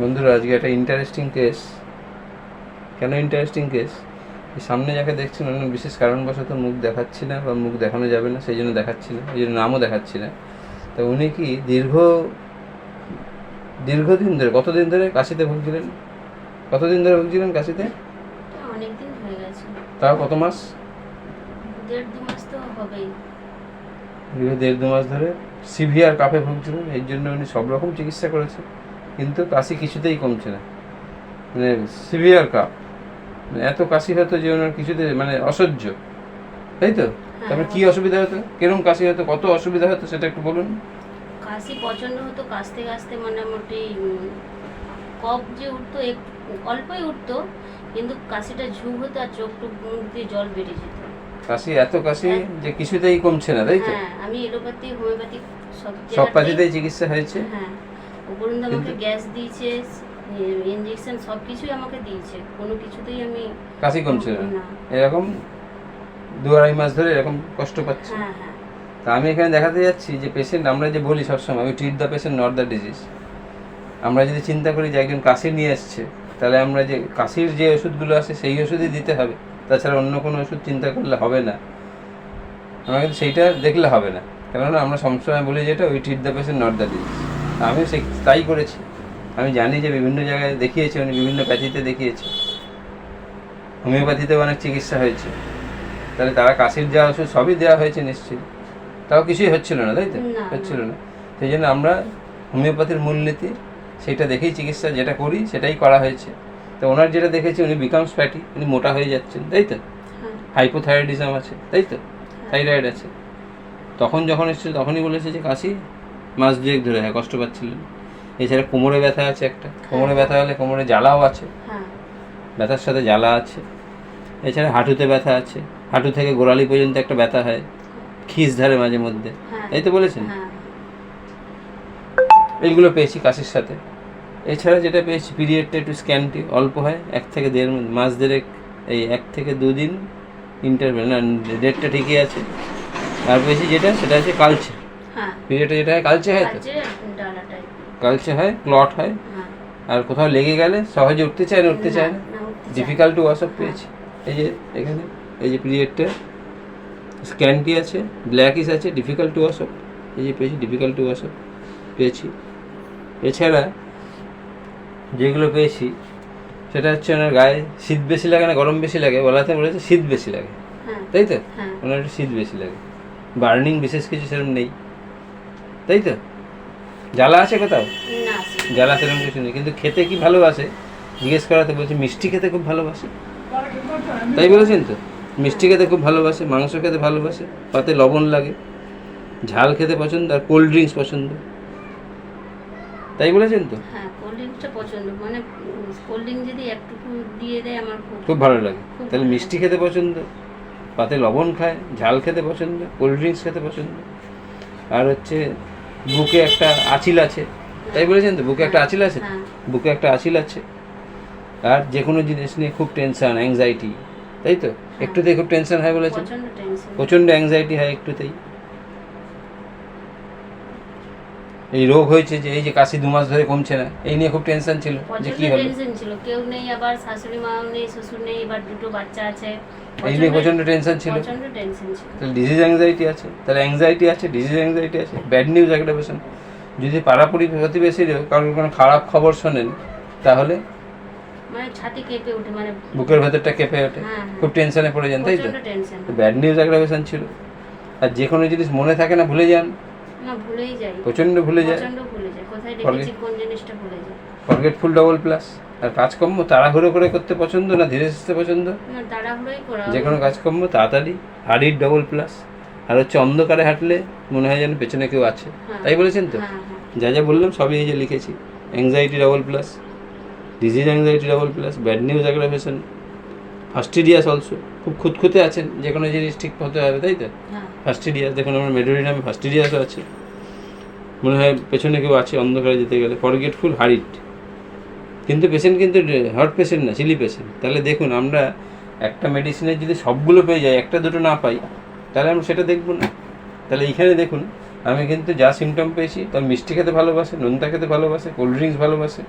বন্ধুরা আজকে একটা ইন্টারেস্টিং কেস কেন ইন্টারেস্টিং কেস সামনে যাকে দেখছেন অন্য বিশেষ কারণবশত মুখ দেখাচ্ছি না বা মুখ দেখানো যাবে না সেই জন্য দেখাচ্ছি না এই জন্য নামও দেখাচ্ছি না। তো উনি কি দীর্ঘ দীর্ঘদিন ধরে কতদিন ধরে কাশিতে ভুগছিলেন? কতদিন ধরে ভুগছিলেন কাশিতে? তাও কত মাস? দেড় দু মাস তো হবেই। দীর্ঘ দেড় দু মাস ধরে সিভিয়ার কাফে ভুগছিলেন এর জন্য উনি সব রকম চিকিৎসা করেছে কিন্তু কাশি কিছুতেই কমছে না। মানে সিভিয়ার কাপ। মানে এত কাশি হতো যে ওনার কিছুতে মানে অসহ্য। তাই তো? তারপরে কি অসুবিধা হতো? কীরকম কাশি হতো? কত অসুবিধা হতো সেটা একটু বলুন। কাশি প্রচণ্ড হতো কাশতে কাশতে মোটামুটি কফ যে উঠতো অল্পই উঠতো কিন্তু কাশিটা ঝুঁক হতো আর চোখ টুক মুখ দিয়ে জল বেরিয়ে যেত। কাশি এত কাশি যে কিছুতেই কমছে না তাই তো? হ্যাঁ আমি এলোপ্যাথি হোমিওপ্যাথি সব সব পাতিতেই চিকিৎসা হয়েছে? হ্যাঁ। উপরন্ত আমাকে গ্যাস দিয়েছে ইঞ্জেকশন সব কিছুই আমাকে দিয়েছে কোনো কিছুতেই আমি কাশি কমছে না। এরকম দু আড়াই মাস ধরে এরকম কষ্ট পাচ্ছে। হ্যাঁ হ্যাঁ। তা আমি এখানে দেখাতে যাচ্ছি যে পেশেন্ট আমরা যে বলি সবসময় আমি treat the patient not the disease আমরা যদি চিন্তা করি যে একজন কাশি নিয়ে এসছে তাহলে আমরা যে কাশির যে ওষুধগুলো আছে সেই ওষুধই দিতে হবে। তাছাড়া অন্য কোনো ওষুধ চিন্তা করলে হবে না। আমরা কিন্তু সেইটা দেখলে হবে না। কেননা আমরা সবসময় বলি যেটা ওই treat the patient not the disease আমিও সেই তাই করেছি। আমি জানি যে বিভিন্ন জায়গায় দেখিয়েছে উনি বিভিন্ন প্যাথিতে দেখিয়েছে। হোমিওপ্যাথিতেও অনেক চিকিৎসা হয়েছে। তাহলে তারা কাশির দেওয়া ওষুধ সবই দেওয়া হয়েছে নিশ্চয়ই। তাও কিছুই হচ্ছিল না তাই তো? হচ্ছিল না। সেই জন্য আমরা হোমিওপ্যাথির মূলনীতি সেটা দেখেই চিকিৎসা যেটা করি সেটাই করা হয়েছে। তো ওনার যেটা দেখেছি উনি বিকামস ফ্যাটি উনি মোটা হয়ে যাচ্ছেন তাই তো? হ্যাঁ। হাইপোথাইরয়েডিজম আছে তাই তো? থাইরয়েড আছে। তখন যখন এসেছিল তখনই বলেছে যে কাশি মাস দুয়েক ধরে হয় কষ্ট পাচ্ছিলেন। এছাড়া কোমরে ব্যথা আছে একটা। কোমরে ব্যথা হলে কোমরে জ্বালাও আছে। হ্যাঁ। ব্যথার সাথে জ্বালা আছে। এছাড়া হাঁটুতে ব্যথা আছে। হাঁটু থেকে গোড়ালি পর্যন্ত একটা ব্যথা হয়। খিস ধারে মাঝে মধ্যে। হ্যাঁ। তাই তো বলেছেন? হ্যাঁ। এইগুলো পেয়েছি কাশির সাথে। এছাড়া যেটা পেয়েছি পিরিয়ডটা একটু স্ক্যানটি অল্প হয় এক থেকে দেড় মাস দেড়েক এই এক থেকে দুদিন ইন্টারভেল না ডেটটা ঠিকই আছে। আর পেয়েছি যেটা সেটা হচ্ছে কালচে। হ্যাঁ। পিরিয়ডটা যেটা হয় কালচে হয় তো? কালচে হয় ক্লট হয় হ্যাঁ। আর কোথাও লেগে গেলে সহজে উঠতে চায় না উঠতে চায় না? ডিফিকাল্ট টু ওয়াশআপ পেয়েছি। এই যে এখানে এই যে পিরিয়ডটা স্ক্যানটি আছে ব্ল্যাকিস আছে ডিফিকাল্ট টু ওয়াশআপ এই যে পেয়েছি ডিফিকাল্ট টু ওয়াশআপ পেয়েছি। এছাড়া যেগুলো পেয়েছি সেটা হচ্ছে ওনার গায়ে শীত বেশি লাগে না গরম বেশি লাগে বলাতে বলেছে শীত বেশি লাগে। হ্যাঁ। তাই তো? হ্যাঁ। ওনার একটু শীত বেশি লাগে। বার্নিং বিশেষ কিছু সেরকম নেই। তাই তো? জ্বালা আছে কোথাও? জ্বালা সেরকম কিছু নেই। কিন্তু খেতে কি ভালোবাসে? জিজ্ঞেস করাতে বলছে মিষ্টি খেতে খুব ভালোবাসে। তাই বলেছেন তো? মিষ্টি খেতে খুব ভালোবাসে মাংস খেতে ভালোবাসে পাতে লবণ লাগে ঝাল খেতে পছন্দ আর কোল্ড ড্রিঙ্কস পছন্দ। তাই বলেছেন তো? হ্যাঁ কোল্ড ড্রিঙ্কসটা পছন্দ। মানে কোল্ড ড্রিঙ্ক যদি একটুকু দিয়ে দেয় আমার খুব খুব ভালো লাগে। তাহলে মিষ্টি খেতে পছন্দ পাতে লবণ খায় ঝাল খেতে পছন্দ কোল্ড ড্রিঙ্কস খেতে পছন্দ। আর হচ্ছে বুকে একটা আঁচিল আছে। তাই বলেছেন তো? বুকে একটা আঁচিল আছে? হ্যাঁ। বুকে একটা আঁচিল আছে। আর যে কোনো জিনিস নিয়ে খুব টেনশন অ্যাংজাইটি তাই তো? একটুতেই খুব টেনশন হয় বলেছেন? প্রচণ্ড প্রচণ্ড অ্যাংজাইটি হয় একটুতেই। এই রোগ হয়েছে যে এই যে কাশি দু মাস ধরে কমছে না এই নিয়ে খুব টেনশন ছিল যে প্রচণ্ড কি হলো টেনশন ছিল। কেউ নেই আবার শাশুড়ি মাও নেই শ্বশুর নেই এবার দুটো বাচ্চা আছে। এই নিয়ে প্রচণ্ড টেনশন ছিল। প্রচণ্ড টেনশন ছিল। তাহলে ডিজিজ অ্যাংজাইটি আছে তাহলে অ্যাংজাইটি আছে ডিজিজ অ্যাংজাইটি আছে ব্যাড নিউজ একটা পেশেন্ট যদি পাড়াপড়ি প্রতিবেশীরও কারোর কোনো খারাপ খবর শোনেন তাহলে মানে ছাতি কেঁপে ওঠে মানে বুকের ভেতরটা কেঁপে ওঠে। হ্যাঁ, হ্যাঁ। খুব টেনশনে পড়ে যান তাই তো? ব্যাড নিউজ একটা পেশেন্ট ছিল। আর যে কোনো জিনিস মনে থাকে না ভুলে যান। না ভুলেই যাই। প্রচণ্ড ভুলে যায়। প্রচণ্ড ভুলে যায়। কোথায় রেখেছি কোন জিনিসটা ভুলে যায়। ফরগেটফুল ডবল প্লাস আর কাজকর্ম তাড়াহুড়ো করে করতে পছন্দ না ধীরে সুস্থে পছন্দ? না তাড়াহুড়োই করা যে কোনো কাজকর্ম তাড়াতাড়ি হাড়ির ডবল প্লাস আর হচ্ছে অন্ধকারে হাঁটলে মনে হয় যেন পেছনে কেউ আছে। হ্যাঁ। তাই বলেছেন তো? হ্যাঁ হ্যাঁ। যা যা বললাম সবই এই যে লিখেছি। Anxiety double plus disease anxiety double plus bad news aggravation fastidious also খুব খুঁতখুঁতে আছেন যে কোনো জিনিস ঠিক হতে হবে তাই তো? হ্যাঁ। ফাস্টিডিয়াস দেখুন আমার মেডোরি নামে ফাস্টিডিয়াসও আছে। মনে হয় পেছনে কেউ আছে অন্ধকারে যেতে গেলে। ফরগেটফুল হারিট কিন্তু পেশেন্ট কিন্তু হার্ট পেশেন্ট না চিলি পেশেন্ট তাহলে দেখুন আমরা একটা মেডিসিনের যদি সবগুলো পেয়ে যাই একটা দুটো না পাই তাহলে আমরা সেটা দেখব না। তাহলে এইখানে দেখুন আমি কিন্তু যা সিমটম পেয়েছি তার মিষ্টি খেতে ভালোবাসে নোনতা খেতে ভালোবাসে কোল্ড ড্রিঙ্কস ভালোবাসে।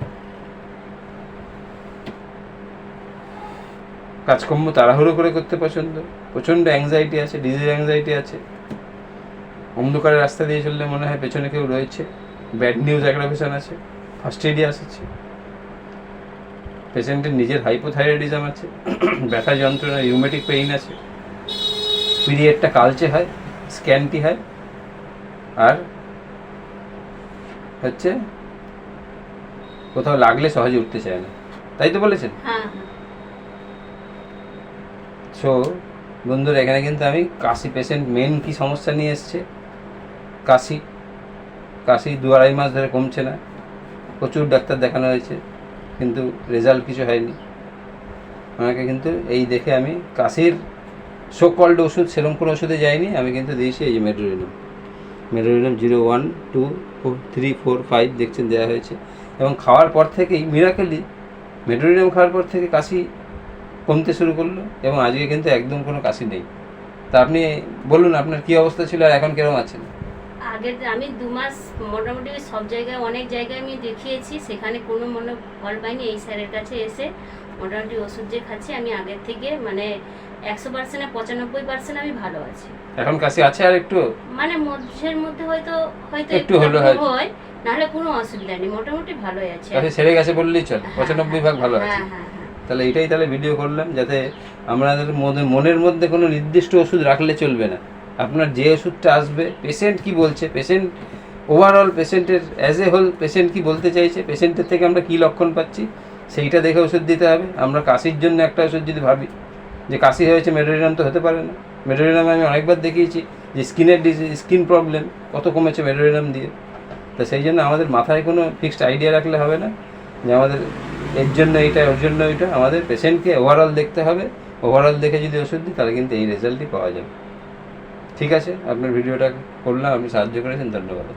কাজকর্ম তাড়াহুড়ো করে করতে পছন্দ। প্রচণ্ড অ্যাংজাইটি আছে ডিজিজ অ্যাংজাইটি আছে। অন্ধকারের রাস্তা দিয়ে চললে মনে হয় পেছনে কেউ রয়েছে। ব্যাড নিউজ অ্যাগ্রাভেশন আছে ফার্স্ট এডিয়াস আছে পেশেন্টের নিজের হাইপোথাইরয়েডিজম আছে, ব্যথা যন্ত্রণা রিউমেটিক পেইন আছে। পিরিয়ডটা কালচে হয় স্ক্যানটি হয়। আর হচ্ছে কোথাও লাগলে সহজে উঠতে চায় না। তাই তো বলেছেন? হ্যাঁ। সো বন্ধুরা, এখানে কিন্তু আমি কাশি পেশেন্ট মেন কি সমস্যা নিয়ে এসছে? কাশি কাশি দু আড়াই মাস ধরে কমছে না। প্রচুর ডাক্তার দেখানো হয়েছে, কিন্তু রেজাল্ট কিছু হয়নি। আমাকে কিন্তু এই দেখে আমি কাশির শো কল্ড ওষুধ, সেরকম কোনো ওষুধে যাইনি আমি কিন্তু দিয়েছি এই যে medorrhinum medorrhinum zero one, two, four, three, four, five দেখছেন দেওয়া হয়েছে। এবং খাওয়ার পর থেকেই মিরাকেলি মেডোরিনাম খাওয়ার পর থেকে কাশি কমতে শুরু করল এবং আজকে কিন্তু একদম কোনো কাশি নেই। তা আপনি বলুন আপনার কি অবস্থা ছিল আর এখন কীরকম আছেন? আগের আমি দু মাস মোটামুটি সব জায়গায় অনেক জায়গায় আমি দেখিয়েছি সেখানে কোনো মনে ফল পাইনি। এই স্যারের কাছে এসে মোটামুটি ওষুধ যে খাচ্ছি আমি আগের থেকে মানে একশো পার্সেন্টে পঁচানব্বই পার্সেন্ট আমি ভালো আছি। এখন কাশি আছে আর একটু? মানে মধ্যের মধ্যে হয়তো হয়তো একটু হলো হয়। নাহলে কোনো অসুবিধা নেই মোটামুটি ভালোই আছে। সেরে গেছে বললেই চল পঁচানব্বই ভাগ ভালো আছে। হ্যাঁ হ্যাঁ হ্যাঁ। তাহলে এটাই তাহলে ভিডিও করলাম যাতে আমাদের মনের মধ্যে কোনো নির্দিষ্ট ওষুধ রাখলে চলবে না। আপনার যে ওষুধটা আসবে পেশেন্ট কি বলছে? পেশেন্ট ওভারঅল পেশেন্টের অ্যাজ এ হোল পেশেন্ট কি বলতে চাইছে? পেশেন্টের থেকে আমরা কি লক্ষণ পাচ্ছি? সেইটা দেখে ওষুধ দিতে হবে। আমরা কাশির জন্য একটা ওষুধ যদি ভাবি, যে কাশি হয়েছে মেডোরিনাম তো হতে পারে না। মেডোরিনাম আমি অনেকবার দেখিয়েছি যে স্কিনের ডিজিজ স্কিন প্রবলেম কত কমেছে মেডোরিনাম দিয়ে। তো সেই জন্য আমাদের মাথায় কোনো ফিক্সড আইডিয়া রাখলে হবে না। যে আমাদের এর জন্য এটা, ওর জন্য ওইটা আমাদের পেশেন্টকে ওভারঅল দেখতে হবে। ওভারঅল দেখে যদি ওষুধ দিই, তাহলে কিন্তু এই রেজাল্টই পাওয়া যাবে। ঠিক আছে? আপনার ভিডিওটা করলাম, আপনি সাহায্য করেছেন, ধন্যবাদ।